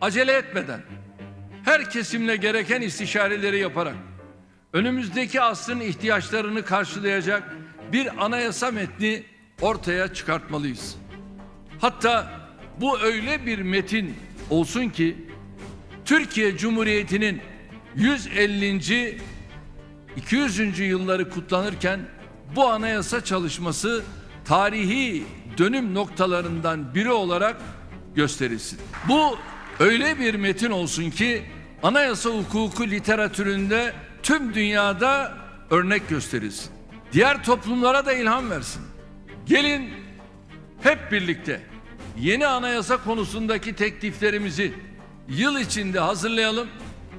acele etmeden her kesimle gereken istişareleri yaparak önümüzdeki asrın ihtiyaçlarını karşılayacak bir anayasa metni ortaya çıkartmalıyız. Hatta bu öyle bir metin olsun ki Türkiye Cumhuriyeti'nin 150. 200. yılları kutlanırken bu anayasa çalışması tarihi dönüm noktalarından biri olarak gösterilsin. Bu öyle bir metin olsun ki anayasa hukuku literatüründe tüm dünyada örnek gösterilsin. Diğer toplumlara da ilham versin. Gelin hep birlikte yeni anayasa konusundaki tekliflerimizi yıl içinde hazırlayalım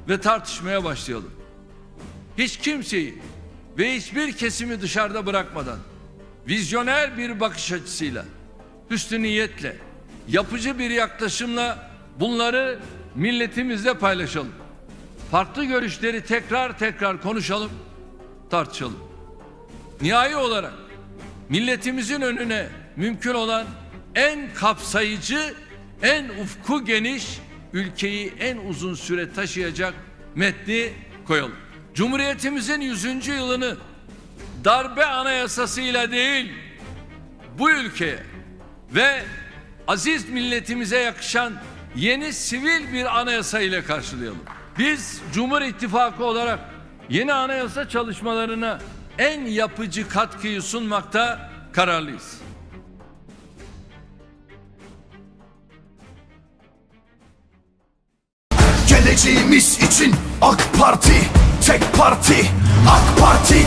ve tartışmaya başlayalım. Hiç kimseyi ve hiçbir kesimi dışarıda bırakmadan vizyoner bir bakış açısıyla, hüsnü niyetle, yapıcı bir yaklaşımla bunları milletimizle paylaşalım. Farklı görüşleri tekrar tekrar konuşalım, tartışalım. Nihai olarak milletimizin önüne mümkün olan en kapsayıcı, en ufku geniş, ülkeyi en uzun süre taşıyacak metni koyalım. Cumhuriyetimizin 100. yılını darbe anayasasıyla değil, bu ülkeye ve aziz milletimize yakışan yeni sivil bir anayasa ile karşılayalım. Biz Cumhur İttifakı olarak yeni anayasa çalışmalarına en yapıcı katkıyı sunmakta kararlıyız. Geleceğimiz için AK Parti Tek parti AK Parti